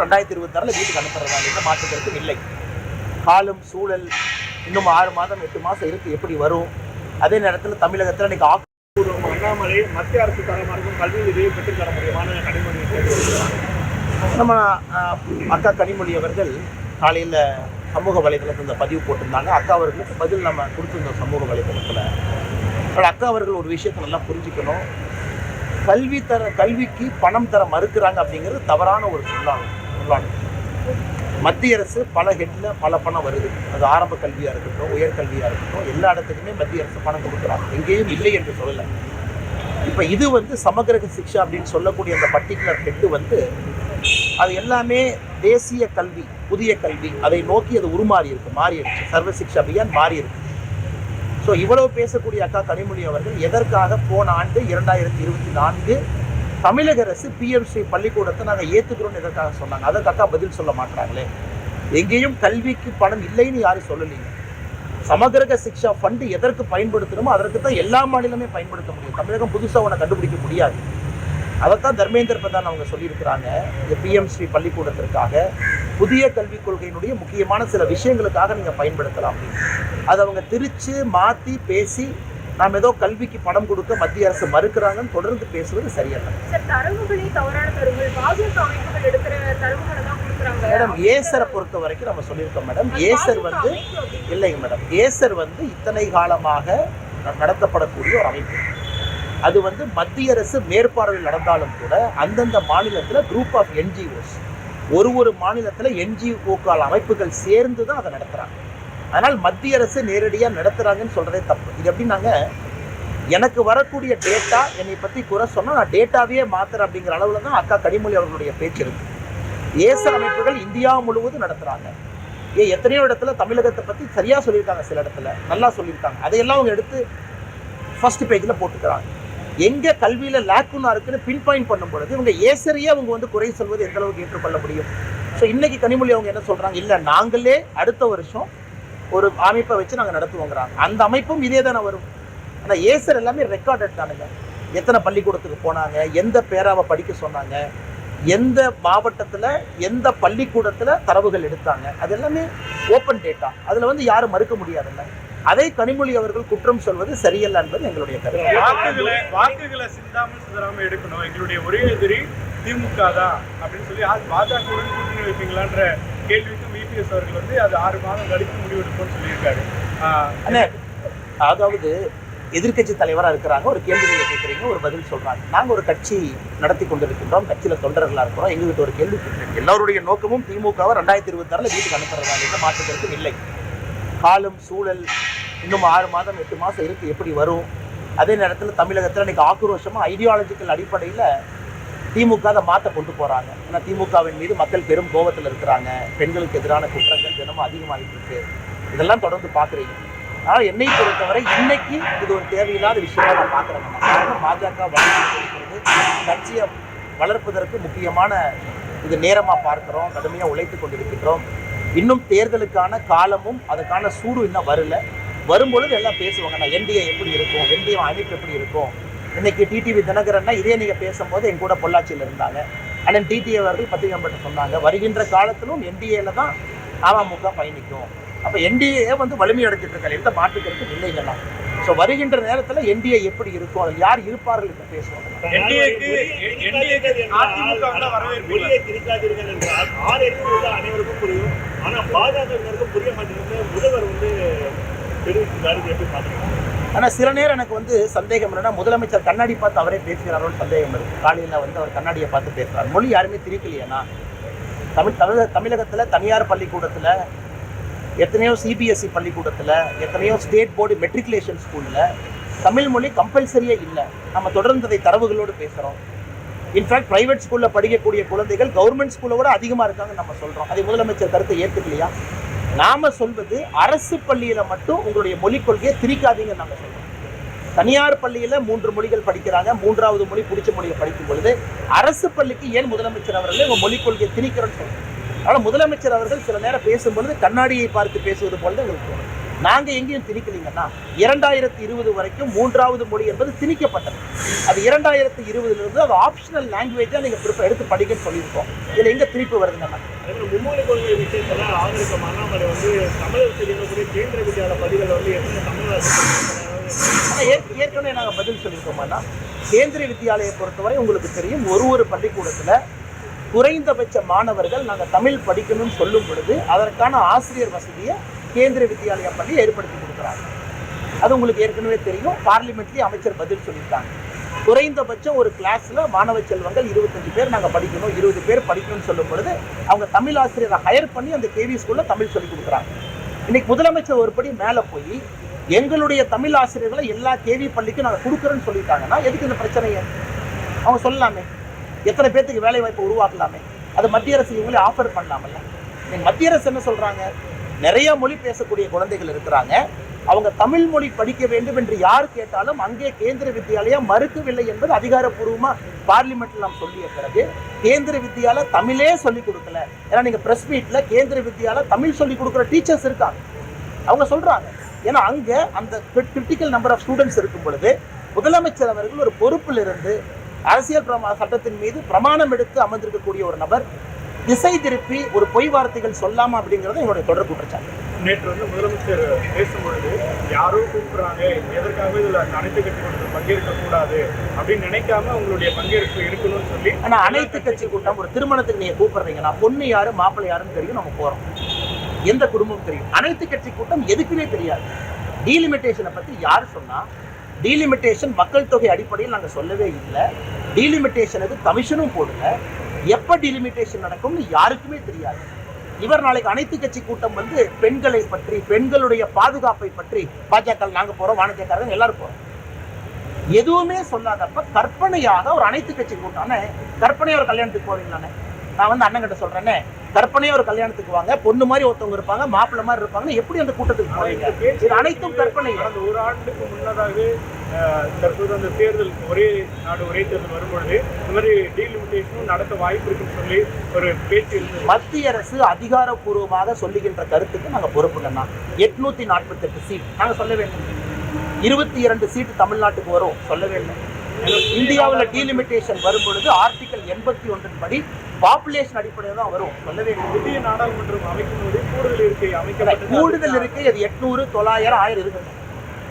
ரெண்டாயிரத்தி இருபத்தாறுல வீட்டுக்கு அனுப்புறதா எந்த மாற்றுக்கிறது இல்லை. காலம் சூழல் இன்னும் ஆறு மாதம் எட்டு மாதம் இருக்கு. எப்படி வரும்? அதே நேரத்தில் தமிழகத்தில் இன்னைக்கு ஆக்கப்பூர்வம் அண்ணாமலை மத்திய அரசு தரமாகவும் கல்வி உதவியை பெற்றுத்தர முடியுமான கனிமொழி நம்ம அக்கா கனிமொழி அவர்கள் காலையில் சமூக வலைதளத்தில் இந்த பதிவு போட்டிருந்தாங்க. அக்கா அவர்களுக்கு பதில் நம்ம கொடுத்துருந்தோம் சமூக வலைதளத்தில். ஆனால் அக்கா அவர்கள் ஒரு விஷயத்தை நல்லா புரிஞ்சுக்கணும். கல்வி தர கல்விக்கு பணம் தர மறுக்கிறாங்க அப்படிங்கிறது தவறான ஒரு சொல்லாகும். சொல்லாங்க மத்திய அரசு பல ஹெட்டில் பல பணம் வருது. அது ஆரம்ப கல்வியாக இருக்கட்டும் உயர்கல்வியாக இருக்கட்டும் எல்லா இடத்துக்குமே மத்திய அரசு பணம் கொடுக்குறாங்க. எங்கேயும் இல்லை என்று சொல்லலை. இப்போ இது வந்து சமகிரக சிக்ஷா அப்படின்னு சொல்லக்கூடிய அந்த பர்டிகுலர் ஹெட்டு வந்து அது எல்லாமே தேசிய கல்வி புதிய கல்வி அதை நோக்கி அது உருமாறி இருக்கு மாறிடுச்சு சர்வ சிக்ஷா அபியான் மாறி இருக்கு. ஸோ இவ்வளவு பேசக்கூடிய அக்கா கனிமொழி அவர்கள் எதற்காக போன ஆண்டு இரண்டாயிரத்தி இருபத்தி நான்கு தமிழக அரசு பிஎம்சி பள்ளிக்கூடத்தை நாங்கள் ஏற்றுக்கிறோம்னு எதற்காக சொன்னாங்க? அதற்காக பதில் சொல்ல மாட்டாங்களே எங்கேயும் கல்விக்கு பணம் இல்லைன்னு யாரும் சொல்லலைங்க சமகிரக சிக்ஷா ஃபண்டு எதற்கு பயன்படுத்தணுமோ அதற்கு தான் எல்லா மாநிலமே பயன்படுத்த முடியும். தமிழகம் புதுசாக ஒன்றை கண்டுபிடிக்க முடியாது. அதைத்தான் தர்மேந்திர பிரதான் அவங்க சொல்லியிருக்கிறாங்க. இந்த பிஎம்ஸ்ரீ பள்ளிக்கூடத்திற்காக புதிய கல்விக் கொள்கையினுடைய முக்கியமான சில விஷயங்களுக்காக நீங்கள் பயன்படுத்தலாம் அப்படின்னு. அதை அவங்க திரித்து மாற்றி பேசி நாம் ஏதோ கல்விக்கு பணம் கொடுக்க மத்திய அரசு மறுக்கிறாங்கன்னு தொடர்ந்து பேசுவது சரியல்ல. மேடம் ஏசரை பொறுத்த வரைக்கும் நம்ம சொல்லியிருக்கோம் மேடம். ஏசர் வந்து இல்லைங்க மேடம். ஏசர் வந்து இத்தனை காலமாக நடத்தப்படக்கூடிய ஒரு அமைப்பு. அது வந்து மத்திய அரசு மேற்பார்வையில் நடந்தாலும் கூட அந்தந்த மாநிலத்தில் குரூப் ஆஃப் என்ஜிஓஸ் ஒரு ஒரு மாநிலத்தில் என்ஜிஓக்கள் அமைப்புகள் சேர்ந்து தான் அதை நடத்துகிறாங்க அதனால் மத்திய அரசு நேரடியாக நடத்துகிறாங்கன்னு சொல்கிறதே தப்பு. இது எப்படின்னாங்க எனக்கு வரக்கூடிய டேட்டா என்னை பற்றி குறை சொன்னால் நான் டேட்டாவே மாத்துறேன் அப்படிங்கிற அளவில் தான் அக்கா கனிமொழி அவர்களுடைய பேச்சு இருக்கு. ஏசர் அமைப்புகள் இந்தியா முழுவதும் நடத்துகிறாங்க ஏ எத்தனையோ இடத்துல தமிழகத்தை பற்றி சரியாக சொல்லியிருக்காங்க சில இடத்துல. நல்லா சொல்லியிருக்காங்க. அதையெல்லாம் அவங்க எடுத்து ஃபர்ஸ்ட் பேஜில் போட்டுக்கிறாங்க. எங்கே கல்வியில் லேக்குன்னா இருக்குன்னு பின் பாயிண்ட் பண்ணும் பொழுது இவங்க ஏசரியே அவங்க வந்து குறை சொல்வது எந்த அளவுக்கு ஏற்றுக்கொள்ள முடியும்? ஸோ இன்னைக்கு கனிமொழி அவங்க என்ன சொல்கிறாங்க இல்லை நாங்களே அடுத்த வருஷம் ஒரு அமைப்பை வச்சு நாங்கள் நடத்துவோங்கிறாங்க. அந்த அமைப்பும் இதே தானே வரும். ஆனால் ஏசர் எல்லாமே ரெக்கார்டட் தானுங்க. எத்தனை பள்ளிக்கூடத்துக்கு போனாங்க எந்த பேராவை படிக்க சொன்னாங்க எந்த மாவட்டத்தில் எந்த பள்ளிக்கூடத்தில் தரவுகள் எடுத்தாங்க அது எல்லாமே ஓப்பன் டேட்டா அதில் வந்து யாரும் மறுக்க முடியாதுல்ல அதை கனிமொழி அவர்கள் குற்றம் சொல்வது சரியல்ல என்பது எங்களுடைய கருத்து. வாக்குகளை வாக்குகளை சிந்தாமல் சிதறாம எடுக்கணும். எங்களுடைய ஒரே எதிரி திமுக தான் அப்படின்னு சொல்லி ஆ- பாஜகவுடன் கூட்டணி வைப்பீங்களான்ற கேள்விக்கும் விபிஎஸ் அவர்கள் வந்து அது ஆறு மாதம் கழித்து முடிவெடுப்போம்னு சொல்லியிருக்காரு. அண்ணே அதாவது எதிர்க்கட்சி தலைவராக இருக்கிறாங்க ஒரு கேள்வி நீங்கள் கேட்குறீங்க ஒரு பதில் சொல்கிறாங்க நாங்கள் ஒரு கட்சி நடத்தி கொண்டிருக்கின்றோம் கட்சியில் தொண்டர்களாக இருக்கிறோம். எங்ககிட்ட ஒரு கேள்வி எல்லோருடைய நோக்கமும் திமுகவை ரெண்டாயிரத்தி இருபத்தாறில் வீட்டுக்கு அனுப்புறதா எந்த மாற்றுக்கருத்தும் இல்லை. காலம் சூழல் இன்னும் ஆறு மாதம் எட்டு மாதம் இருக்குது எப்படி வரும்? அதே நேரத்தில் தமிழகத்தில் இன்னைக்கு ஆக்ரோஷமாக ஐடியாலஜிக்கல் அடிப்படையில் திமுக அதை மாற்ற கொண்டு போகிறாங்க ஏன்னா திமுகவின் மீது மக்கள் பெரும் கோபத்தில் இருக்கிறாங்க. பெண்களுக்கு எதிரான குற்றங்கள் தினமும் அதிகமாகிட்டு இருக்கு. இதெல்லாம் தொடர்ந்து பார்க்குறீங்க ஆனால் என்னை பொறுத்தவரை இன்னைக்கு இது ஒரு தேவையில்லாத விஷயமா நான் பார்க்குறேங்க காரணம் பாஜக வளர்ந்து கட்சியை வளர்ப்பதற்கு முக்கியமான இது நேரமாக பார்க்குறோம். கடுமையாக உழைத்து கொண்டிருக்கின்றோம். இன்னும் தேர்தலுக்கான காலமும் அதற்கான சூடு இன்னும் வரல. வரும்பொழுது எல்லாம் பேசுவாங்க நான் என்டிஏ எப்படி இருக்கும்? என்டிஏ அமைப்பு எப்படி இருக்கும்? இன்னைக்கு டிடிவி தினகரன்னா இதே நீங்கள் பேசும்போது என் கூட பொள்ளாச்சியில் இருந்தாங்க. அண்ணன் டிடிஏ அவர்கள் பத்திரிகம்பட்ட சொன்னாங்க. வருகின்ற காலத்திலும் என்டிஏல தான் அமமுக பயணிக்கும். அப்போ என்டிஏ வந்து வலிமை அடைஞ்சிட்டு இருக்காங்க. எந்த மாற்றுக்கிறது இல்லைங்கலாம் ஸோ வருகின்ற நேரத்தில் என்டிஏ எப்படி இருக்கும்? அதில் யார் இருப்பார்கள் என்று பேசுவாங்க அனைவருக்கும் புரியும். ஆனா பாஜகவினருக்கும் புரிய மாட்டேங்குது. முதல்வர் வந்து இது எப்படி பாத்துக்கலாம் ஆனால் சில நேரம் எனக்கு வந்து சந்தேகம் என்னன்னா முதலமைச்சர் கண்ணாடி பார்த்து அவரே பேசுகிறாரோன்னு சந்தேகம் இருக்கு. காலையில் வந்து அவர் கண்ணாடியை பார்த்து பேசுகிறார் மொழி யாருமே திரிக்கலையானா தமிழ் தமிழக தமிழகத்தில் தனியார் பள்ளிக்கூடத்தில் எத்தனையோ சிபிஎஸ்சி பள்ளிக்கூடத்தில் எத்தனையோ ஸ்டேட் போர்டு மெட்ரிகுலேஷன் ஸ்கூலில் தமிழ் மொழி கம்பல்சரியே இல்லை. நம்ம தொடர்ந்து அதை தரவுகளோடு பேசுகிறோம் இன்ஃபேக்ட் பிரைவேட் ஸ்கூலில் படிக்கக்கூடிய குழந்தைகள் கவர்மெண்ட் ஸ்கூலில் கூட அதிகமாக இருக்காங்கன்னு நம்ம சொல்கிறோம் அதை முதலமைச்சர் கருத்தை ஏற்றுக்கலையா நாம சொல்வது அரசு பள்ளியில மட்டும் உங்களுடைய மொழிக் கொள்கையை திரிக்காதீங்கன்னு நாங்க சொல்றோம். தனியார் பள்ளியில மூன்று மொழிகள் படிக்கிறாங்க. மூன்றாவது மொழி பிடிச்ச மொழியை படிக்கும் பொழுது அரசு பள்ளிக்கு ஏன் முதலமைச்சர் அவர்கள் உங்க மொழிக் கொள்கையை திணிக்கிறோன்னு சொல்றோம். அதனால முதலமைச்சர் அவர்கள் சில நேரம் பேசும்பொழுது கண்ணாடியை பார்த்து பேசுவது போல தான் எங்களுக்கு தோணும் நாங்க எங்கேயும் திணிக்கலீங்கன்னா இரண்டாயிரத்தி இருபது வரைக்கும் மூன்றாவது மொழி என்பது திணிக்கப்பட்டது. அது இரண்டாயிரத்தி இருபதுல இருந்து அது ஆப்ஷனல் லாங்குவேஜா நீங்க ப்ரிஃபர் எடுத்து படிக்கன்னு சொல்லியிருக்கோம். இதுல எங்க திருப்பி அதே மாதிரி மும்மொழி கொள்கை விஷயத்துல ஆதரிக்கும் அண்ணாமலை வந்து தமிழகத்தில் இருக்கக்கூடிய கேந்திர வித்யாலய பள்ளிகள் வந்து எத்தனை தமிழக ஏற்கனவே நாங்க பதில் சொல்லியிருக்கோம்னா கேந்திரிய வித்யாலயை பொறுத்தவரை உங்களுக்கு தெரியும் ஒரு ஒரு பள்ளிக்கூடத்துல குறைந்தபட்ச மாணவர்கள் நாங்க தமிழ் படிக்கணும்னு சொல்லும் பொழுது அதற்கான ஆசிரியர் வசதியை கேந்திர வித்யாலயா பள்ளி ஏற்படுத்தி கொடுக்குறாங்க. அது உங்களுக்கு ஏற்கனவே தெரியும். பார்லிமெண்ட்லேயும் அமைச்சர் பதில் சொல்லியிருக்காங்க. குறைந்தபட்சம் ஒரு கிளாஸில் மாணவ செல்வங்கள் இருபத்தஞ்சு பேர் நாங்கள் படிக்கணும் இருபது பேர் படிக்கணும்னு சொல்லும் பொழுது அவங்க தமிழ் ஆசிரியரை ஹையர் பண்ணி அந்த கேவி ஸ்கூலில் தமிழ் சொல்லி கொடுக்குறாங்க. இன்னைக்கு முதலமைச்சர் ஒரு படி போய் எங்களுடைய தமிழ் ஆசிரியர்களை எல்லா கேவி பள்ளிக்கும் நாங்கள் கொடுக்குறோன்னு சொல்லிட்டாங்கன்னா எதுக்கு இந்த பிரச்சனையை? அவங்க சொல்லலாமே. எத்தனை பேர்த்துக்கு வேலை வாய்ப்பு உருவாக்கலாமே? அது மத்திய அரசு இவங்களே ஆஃபர் பண்ணலாமல்ல? இன்னைக்கு மத்திய அரசு என்ன சொல்கிறாங்க நிறைய மொழி பேசக்கூடிய குழந்தைகள் இருக்கிறாங்க. அவங்க தமிழ் மொழி படிக்க வேண்டும் என்று யார் கேட்டாலும் அங்கே கேந்திர வித்யாலயா மறுக்கவில்லை என்பது அதிகாரப்பூர்வமா பார்லிமெண்ட்ல நாம் சொல்லிய பிறகு கேந்திர வித்யால தமிழே சொல்லிக் கொடுக்கல. ஏன்னா நீங்க பிரஸ் மீட்ல கேந்திர வித்யால தமிழ் சொல்லிக் கொடுக்குற டீச்சர்ஸ் இருக்காங்க. அவங்க சொல்றாங்க. ஏன்னா அங்க அந்த கிரிட்டிக்கல் நம்பர் ஆஃப் ஸ்டூடெண்ட்ஸ் இருக்கும் பொழுது முதலமைச்சர் அவர்கள் ஒரு பொறுப்பில் இருந்து அரசியல் பிரமா சட்டத்தின் மீது பிரமாணம் எடுத்து அமர்ந்திருக்கக்கூடிய ஒரு நபர் திசை திருப்பி ஒரு பொய் வார்த்தைகள் சொல்லாம அப்படிங்கிறது என்னுடைய தொடர் குற்றச்சாட்டு நேற்று வந்து முதலமைச்சர் பேசும்பொழுது யாரோ கூப்பிடுறாங்க எதற்காக இதுல அனைத்து கட்சி கூட்டத்தில் பங்கேற்க கூடாது? அப்படின்னு நினைக்காம உங்களுடைய பங்கேற்பு இருக்கணும்னு சொல்லி ஆனா அனைத்து கட்சி கூட்டம் ஒரு திருமணத்துக்கு நீங்க கூப்பிடுறீங்கன்னா பொண்ணு யாரு மாப்பிள்ளை யாருன்னு தெரியும் நம்ம போறோம். எந்த குடும்பம் தெரியும். அனைத்து கட்சி கூட்டம் எதுக்குமே தெரியாது. டீலிமிட்டேஷனை பத்தி யார் சொன்னா டீலிமிட்டேஷன் மக்கள் தொகை அடிப்படையில் நாங்க சொல்லவே இல்லை. டீலிமிட்டேஷனுக்கு கமிஷனும் போடல. எப்போ டிலிமிட்டேஷன் நடக்கும்னு யாருக்குமே தெரியாது. இவர் நாளைக்கு அனைத்து கட்சி கூட்டம் வந்து பெண்களை பற்றி பெண்களுடைய பாதுகாப்பை பற்றி பாஜக நாங்க போறோம் வானதியக்காரங்க எல்லாரும் போறோம். எதுவுமே சொல்லாதப்ப கற்பனையாக ஒரு அனைத்து கட்சி கூட்டம்னு கற்பனையாக ஒரு கல்யாணத்துக்கு போவீங்களானே நான். வந்து அண்ணன் கிட்ட சொல்றேனே கற்பனையா ஒரு கல்யாணத்துக்கு வாங்க பொண்ணு மாதிரி ஒருத்தவங்க இருப்பாங்க மாப்பிள்ள மாதிரி இருப்பாங்க எப்படி அந்த கூட்டத்துக்கு போவீங்க இது அனைத்தும் கற்பனை. ஒரு ஆண்டுக்கு முன்னதாகவே தற்போது அந்த தேர்தல் ஒரே நாடு ஒரே தேர்தல் வரும்பொழுது இந்த மாதிரி டீலிமிட்டேஷனும் நடத்த வாய்ப்பு இருக்குன்னு சொல்லி ஒரு பேச்சு மத்திய அரசு அதிகாரப்பூர்வமாக சொல்லுகின்ற கருத்துக்கு நாங்க பொறுப்புங்கண்ணா எட்நூத்தி நாற்பத்தெட்டு சீட் நாங்க சொல்ல வேண்டும். இருபத்தி இரண்டு சீட்டு தமிழ்நாட்டுக்கு வரும். சொல்ல வேண்டும். இந்தியாவில் டீலிமிட்டேஷன் வரும் பொழுது ஆர்டிகல் எண்பத்தி ஒன்றின் படி பாப்புலேஷன் அடிப்படையில் தான் வரும். சொல்ல வேண்டும். புதிய நாடாளுமன்றம் அமைக்கும் போது கூடுதல் இருக்கை அமைக்கப்பட்டது கூடுதல் இருக்கு அது எட்நூறு தொள்ளாயிரம் ஆயிரம் இருக்குது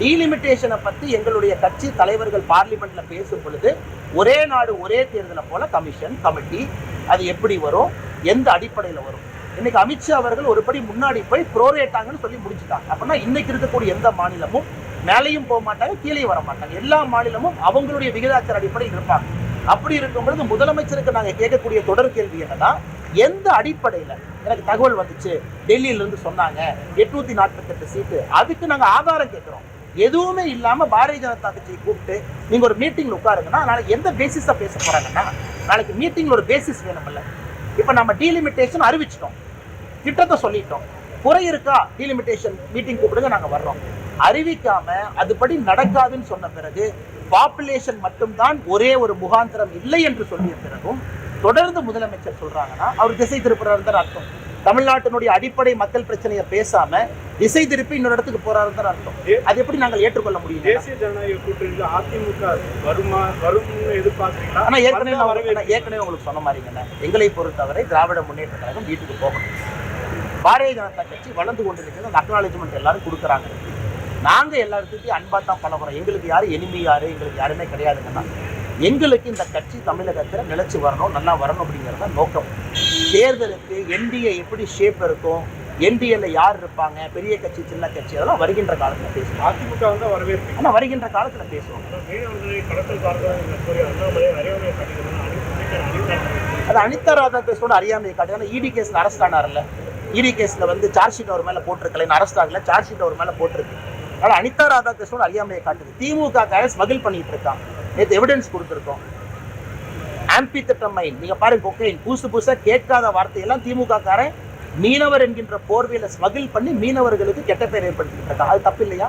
டீலிமிட்டேஷனை பற்றி எங்களுடைய கட்சி தலைவர்கள் பார்லிமெண்ட்ல பேசும் பொழுது ஒரே நாடு ஒரே தேர்தலை போல கமிஷன் கமிட்டி அது எப்படி வரும்? எந்த அடிப்படையில் வரும்? இன்னைக்கு அமித்ஷா அவர்கள் ஒரு படி முன்னாடி போய் ப்ரோரேட்டாங்கன்னு சொல்லி முடிச்சுட்டாங்க. அப்படின்னா இன்னைக்கு இருக்கக்கூடிய எந்த மாநிலமும் மேலையும் போக மாட்டாங்க கீழே வர மாட்டாங்க. எல்லா மாநிலமும் அவங்களுடைய விகிதாச்சார அடிப்படையில் இருப்பாங்க. அப்படி இருக்கும் பொழுது முதலமைச்சருக்கு நாங்கள் கேட்கக்கூடிய தொடர் கேள்வி என்னன்னா எந்த அடிப்படையில்? எனக்கு தகவல் வந்துச்சு. டெல்லியிலேருந்து சொன்னாங்க. எட்நூத்தி நாற்பத்தெட்டு சீட்டு. அதுக்கு நாங்கள் ஆதாரம் கேட்குறோம். எதுவுமே இல்லாமல் பாரதிய ஜனதா கட்சியை கூப்பிட்டு நீங்கள் ஒரு மீட்டிங்கில் உட்காருங்கன்னா நாளைக்கு எந்த பேசிஸாக பேச போகிறாங்கன்னா நாளைக்கு மீட்டிங்கில் ஒரு பேசிஸ் வேணும்ல. இப்போ நம்ம டீலிமிட்டேஷன் அறிவிச்சிட்டோம். திட்டத்தை சொல்லிட்டோம். குறை இருக்கா? டீலிமிட்டேஷன் மீட்டிங் கூப்பிடுங்க நாங்கள் வர்றோம். அறிவிக்காம அதுபடி நடக்காதுன்னு சொன்ன பிறகு பாப்புலேஷன் மட்டும்தான் ஒரே ஒரு முகாந்திரம் இல்லை என்று சொல்லிய பிறகும் தொடர்ந்து முதலமைச்சர் சொல்றாங்கன்னா அவர் திசை திருப்புறாருன்னு அர்த்தம். தமிழ்நாட்டினுடைய அடிப்படை மக்கள் பிரச்சனையை பேசாம திசை திருப்பி இன்னொரு இடத்துக்கு போறாருன்னு அர்த்தம். அது எப்படி நாங்கள் ஏற்றுக்கொள்ள முடியும்? தேசிய ஜனநாயக கூட்டணியில் அதிமுக வருமா வரும்னு எதிர்பார்க்குறீங்களா? ஆனா ஏற்கனவே நான் ஏற்கனவே உங்களுக்கு சொன்ன மாதிரிங்கண்ணே எங்களை பொறுத்தவரை திராவிட முன்னேற்ற கழகம் வீட்டுக்கு போகணும். பாரதிய ஜனதா கட்சி வளர்ந்து கொண்டிருக்கிறது அந்த அக்னாலேஜ்மெண்ட் எல்லாரும் கொடுக்குறாங்க. நாங்க எல்லாத்துக்கும் அன்பா தான் பழகுறோம். எங்களுக்கு யாரு எனிமி யாரு எங்களுக்கு யாருமே கிடையாதுங்கன்னா எங்களுக்கு இந்த கட்சி தமிழகத்துல நிலைச்சு வரணும் நல்லா வரணும் அப்படிங்கிறது தான் நோக்கம். தேர்தலுக்கு என்டிஏ எப்படி ஷேப் இருக்கும் என்டிஏல யார் இருப்பாங்க பெரிய கட்சி சின்ன கட்சி அதெல்லாம் வருகின்ற காலத்துல பேசுவோம். அதிமுக வந்து வரவேற்பீங்க ஆனா வருகின்ற காலத்துல பேசுவோம். அறியாமை அது அனிதா ராதாகிருஷ்ணனோட அறியாமையை காட்டுது இடி கேஸ்ல அரெஸ்ட் ஆனார்ல. இடி கேஸ்ல வந்து சார்ஜ் ஷீட் அவர் மேல போட்டிருக்கல அரெஸ்ட் ஆகல சார்ஜ் ஷீட் அவர் மேல போட்டிருக்கு. அதனால அனிதா ராதாகிருஷ்ணனோட அறியாமையை காட்டுது. திமுக காரன் ஸ்மகிள் பண்ணிட்டு இருக்கான். நேற்று எவிடன்ஸ் கொடுத்துருக்கோம். ஆம்பி திட்டம் மைன் நீங்க பாருங்க கொக்கைன் புதுசு புதுசா கேட்காத வார்த்தையெல்லாம் திமுக காரன் மீனவர் என்கின்ற போர்வையில ஸ்மகிள் பண்ணி மீனவர்களுக்கு கெட்ட பேர் ஏற்படுத்திட்டு இருக்கான் அது தப்பு இல்லையா?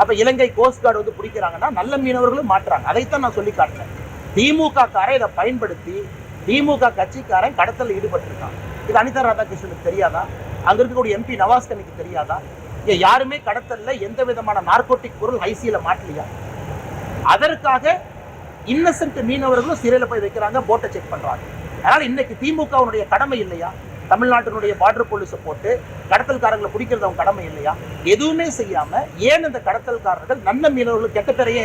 அப்ப இலங்கை கோஸ்ட் கார்டு வந்து பிடிக்கிறாங்கன்னா நல்ல மீனவர்களும் மாட்டுறாங்க. அதைத்தான் நான் சொல்லி காட்டுறேன். திமுக காரன் இதை பயன்படுத்தி திமுக கட்சிக்காரன் கடத்தலில் ஈடுபட்டிருக்கான். இது அனிதா ராதாகிருஷ்ணனுக்கு தெரியாதா? அங்க இருக்கக்கூடிய எம்பி நவாஸ்கனிக்கு தெரியாதா? ஏன் யாருமே கடத்தல்ல எந்த விதமான நார்கோட்டிக் பொருள் ஐசியில மாட்டலையா? அதற்காக இன்னசென்ட் மீனவர்களும் சிறையில போய் வைக்கிறாங்க போட்டை செக் பண்றாங்க. அதனால இன்னைக்கு திமுகவுடைய கடமை இல்லையா? தமிழ்நாட்டினுடைய பார்டர் போலீஸை போட்டு கடத்தல்காரங்களை பிடிக்கிறது அவங்க கடமை இல்லையா? எதுவுமே செய்யாம ஏன் இந்த கடத்தல்காரர்கள் நல்ல மீனவர்கள் கெட்ட பேரையே